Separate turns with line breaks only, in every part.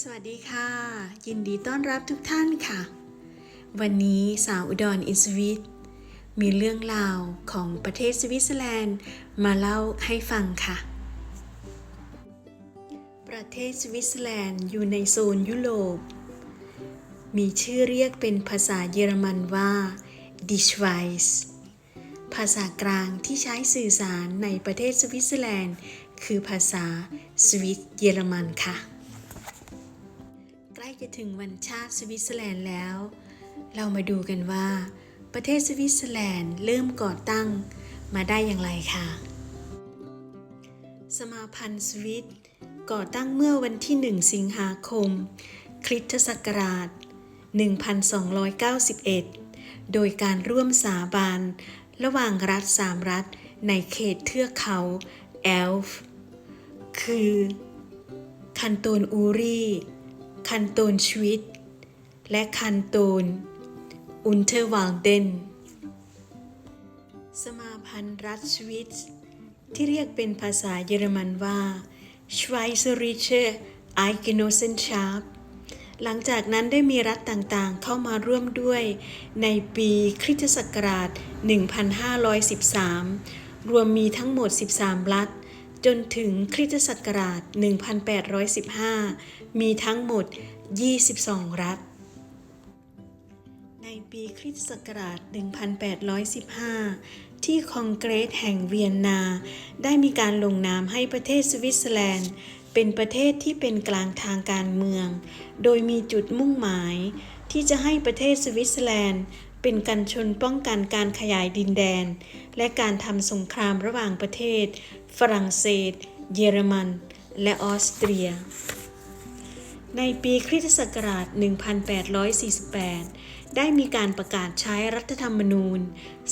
สวัสดีค่ะ ยินดีต้อนรับทุกท่านค่ะ วันนี้สาวอุดรอินสวิตมีเรื่องราวของประเทศสวิตเซอร์แลนด์ มาเล่าให้ฟังค่ะ ประเทศสวิตเซอร์แลนด์อยู่ในโซนยุโรป มีชื่อเรียกเป็นภาษาเยอรมันว่าดิชไวส์ ภาษากลางที่ใช้สื่อสารในประเทศสวิตเซอร์แลนด์ คือภาษาสวิตเยอรมันค่ะ ใกล้จะถึงวันชาติสวิตเซอร์แลนด์แล้ว เรามาดูกันว่า ประเทศสวิตเซอร์แลนด์เริ่มก่อตั้งมาได้อย่างไรค่ะ สมาพันธ์สวิตก่อตั้งเมื่อวันที่ 1 สิงหาคม คริสตศักราช 1291 โดยการร่วมสาบาน ระหว่างรัฐสามรัฐในเขตเทือกเขาแอลฟ์คือ คันโตนอูรีคันโตนชวิต และคันโตนอุนเทอร์วาลเดนสมาพันธ์รัฐสวิต ที่เรียกเป็นภาษาเยอรมันว่า Schweizerische Eigenossenschaft หลังจากนั้นได้มีรัฐต่างๆ เข้ามาร่วมด้วย ในปีคริสตศักราช 1513 รวมมีทั้งหมด 13 รัฐ จนถึงคริสตศักราช 1815 มีทั้งหมด 22 รัฐ ในปีคริสตศักราช 1815 ที่คองเกรสแห่งเวียนนา ได้มีการลงนามให้ประเทศสวิตเซอร์แลนด์ เป็นประเทศที่เป็นกลางทางการเมือง โดยมีจุดมุ่งหมาย ที่จะให้ประเทศสวิตเซอร์แลนด์ เป็นกันชนป้องกันการขยายดินแดน และการทำสงครามระหว่างประเทศ ฝรั่งเศส เยอรมัน และออสเตรีย ในปีคริสตศักราช 1848 ได้มีการประกาศใช้รัฐธรรมนูญ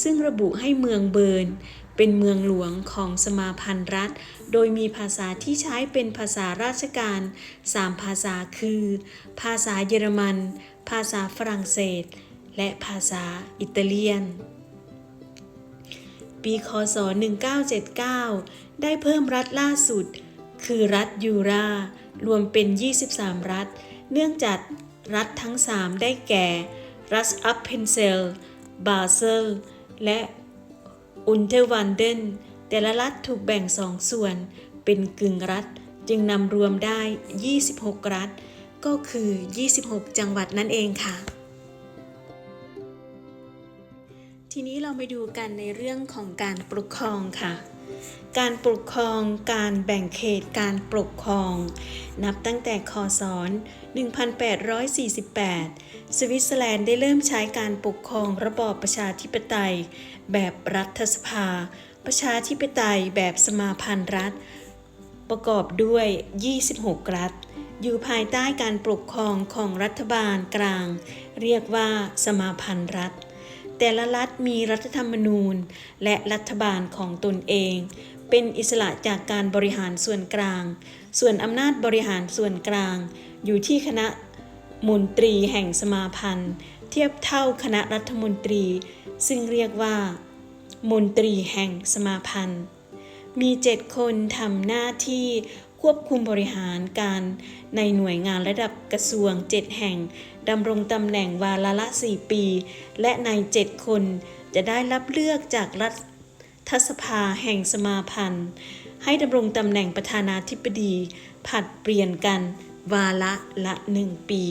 ซึ่งระบุให้เมืองเบิร์นเป็นเมืองหลวงของสมาพันธ์รัฐ โดยมีภาษาที่ใช้เป็นภาษาราชการ 3 ภาษาคือ ภาษาเยอรมัน ภาษาฝรั่งเศส และภาษาอิตาเลียน ปีคศ 1979 ได้เพิ่มรัฐล่าสุด คือรัฐยูรารวมเป็น 23 รัฐ เนื่องจากรัฐทั้ง 3 ได้แก่ รัฐอัพเพนเซล บาเซล และอุนเทอร์วันเดน แต่ละรัฐถูกแบ่งสองส่วน เป็นกึ่งรัฐ จึงนำรวมได้ 26 รัฐ ก็คือ 26 จังหวัดนั่นเองค่ะ ทีนี้เราไปดูกันในเรื่องของการปกครองค่ะการปกครอง การแบ่งเขต การปกครอง นับตั้งแต่คศ 1848 สวิตเซอร์แลนด์ได้เริ่มใช้การปกครองระบอบประชาธิปไตย แบบรัฐสภา ประชาธิปไตยแบบสมาพันธ์รัฐ ประกอบด้วย 26 รัฐ อยู่ภายใต้การปกครองของรัฐบาลกลาง เรียกว่าสมาพันธ์รัฐ แต่ละรัฐมีรัฐธรรมนูญและรัฐบาลของตนเอง เป็นอิสระจากการบริหารส่วนกลาง ส่วนอำนาจบริหารส่วนกลาง อยู่ที่คณะมนตรีแห่งสมาพันธ์ เทียบเท่าคณะรัฐมนตรี ซึ่งเรียกว่า มนตรีแห่งสมาพันธ์ มีเจ็ดคนทำหน้าที่ควบคุมบริหารการในหน่วยงานระดับกระทรวงเจ็ดแห่งดำรงตำแหน่งวาระละสี่ปี และในเจ็ดคนจะได้รับเลือกจากรัฐสภาแห่งสมาพันธ์ ให้ดำรงตำแหน่งประธานาธิบดี ผัดเปลี่ยนกันวาระละหนึ่งปี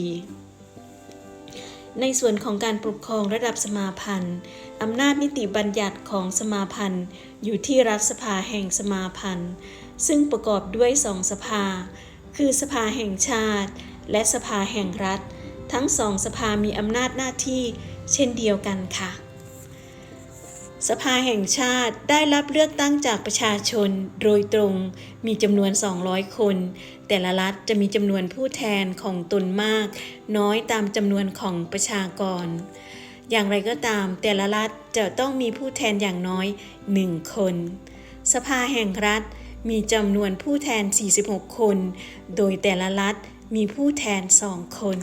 ในส่วนของการปกครองระดับสมาพันธ์อำนาจนิติบัญญัติของสมาพันธ์อยู่ที่รัฐสภาแห่งสมาพันธ์ ซึ่งประกอบด้วยสองสภา คือสภาแห่งชาติ และสภาแห่งรัฐ ทั้งสองสภามีอำนาจหน้าที่เช่นเดียวกันค่ะ สภาแห่งชาติได้รับเลือกตั้งจากประชาชนโดยตรงมีจำนวน 200 คน แต่ละรัฐจะมีจำนวนผู้แทนของตนมาก น้อยตามจำนวนของประชากร อย่างไรก็ตาม แต่ละรัฐจะต้องมีผู้แทนอย่างน้อย 1 คน สภาแห่งรัฐมีจำนวนผู้แทน 46 คน โดยแต่ละรัฐมีผู้แทน 2 คน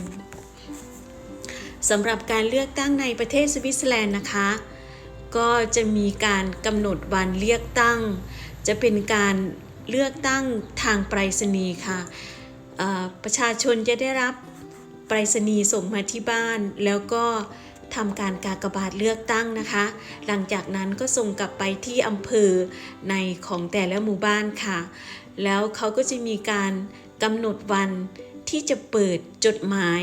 สำหรับการเลือกตั้งในประเทศสวิตเซอร์แลนด์นะคะ ก็จะมีการกำหนดวันเลือกตั้ง จะเป็นการเลือกตั้งทางไปรษณีย์ค่ะประชาชนจะได้รับไปรษณีย์ส่งมาที่บ้าน แล้วก็ทำการกากบาทเลือกตั้งนะคะ หลังจากนั้นก็ส่งกลับไปที่อำเภอในของแต่ละหมู่บ้านค่ะ แล้วเขาก็จะมีการกำหนดวันที่จะเปิดจดหมาย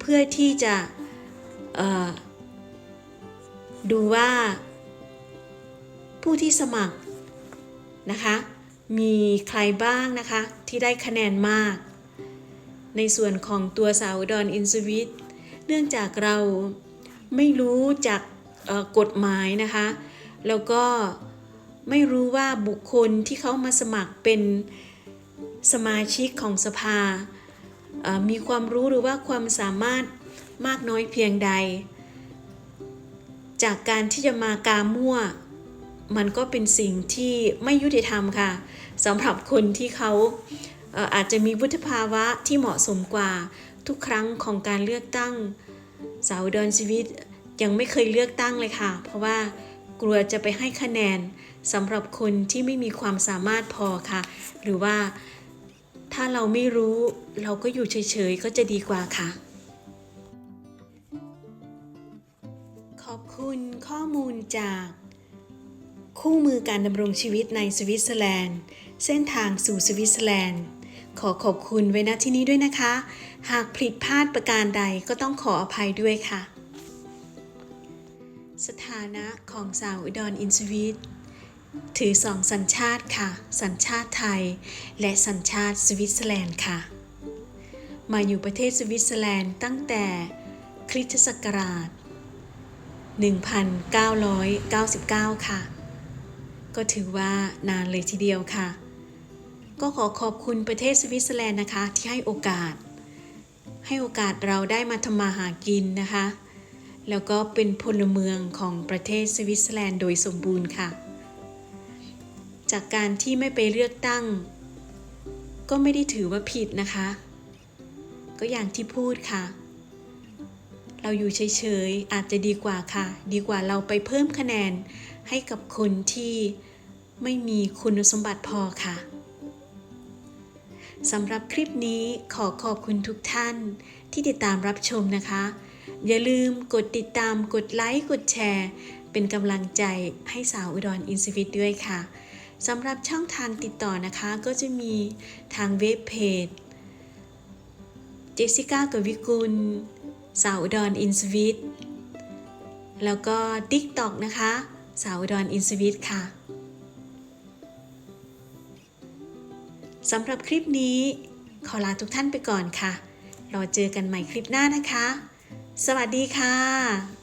เพื่อที่จะดูว่า ผู้ที่สมัครนะคะ มีใครบ้างนะคะที่ได้คะแนนมาก ในส่วนของตัวสาวอุดอนอินสวิตเนื่องจากเราไม่รู้จากกฎหมายนะคะ แล้วก็ไม่รู้ว่าบุคคลที่เขามาสมัครเป็นสมาชิกของสภา มีความรู้หรือว่าความสามารถมากน้อยเพียงใด จากการที่จะมากามั่ว มันก็เป็นสิ่งที่ไม่ยุติธรรมค่ะสำหรับคนที่เขาอาจจะมีวุฒิภาวะที่เหมาะสมกว่าทุกครั้งของการเลือกตั้ง สาวดอนชีวิตยังไม่เคยเลือกตั้งเลยค่ะ เพราะว่ากลัวจะไปให้คะแนนสำหรับคนที่ไม่มีความสามารถพอค่ะ หรือว่าถ้าเราไม่รู้เราก็อยู่เฉยๆ ก็จะดีกว่าค่ะ ขอบคุณข้อมูลจาก คู่มือการดำรงชีวิตในสวิตเซอร์แลนด์ เส้นทางสู่สวิตเซอร์แลนด์ ขอขอบคุณไว้ณที่นี้ด้วยนะคะ หากผิดพลาดประการใดก็ต้องขออภัยด้วยค่ะ สถานะของสาวอุดรอินสวิตถือสองสัญชาติค่ะ สัญชาติไทย และสัญชาติสวิตเซอร์แลนด์ค่ะ มาอยู่ประเทศสวิตเซอร์แลนด์ตั้งแต่คริสตศักราช 1999 ค่ะ ก็ถือว่านานเลยทีเดียวค่ะ ก็ขอขอบคุณประเทศสวิตเซอร์แลนด์นะคะ ที่ให้โอกาส ให้โอกาสเราได้มาทำมาหากินนะคะ แล้วก็เป็นพลเมืองของประเทศสวิตเซอร์แลนด์โดยสมบูรณ์ค่ะ จากการที่ไม่ไปเลือกตั้ง ก็ไม่ได้ถือว่าผิดนะคะ ก็อย่างที่พูดค่ะเราอยู่เฉยๆ อาจจะดีกว่าค่ะ ดีกว่าเราไปเพิ่มคะแนน ให้กับคนที่ไม่มีคุณสมบัติพอค่ะสำหรับคลิปนี้ขอขอบคุณทุกท่านที่ติดตามรับชมนะคะ อย่าลืมกดติดตามกดไลค์กดแชร์ เป็นกำลังใจให้สาวอุดรอินสวิตด้วยค่ะสำหรับช่องทางติดต่อนะคะก็จะมีทางเว็บเพจเจสสิก้ากวิกุล สาวอุดรอินสวิตแล้วก็ TikTok นะคะ สาวดอนอินสวิตค่ะสำหรับคลิปนี้ขอลาทุกท่านไปก่อนค่ะ รอเจอกันใหม่คลิปหน้านะคะ สวัสดีค่ะ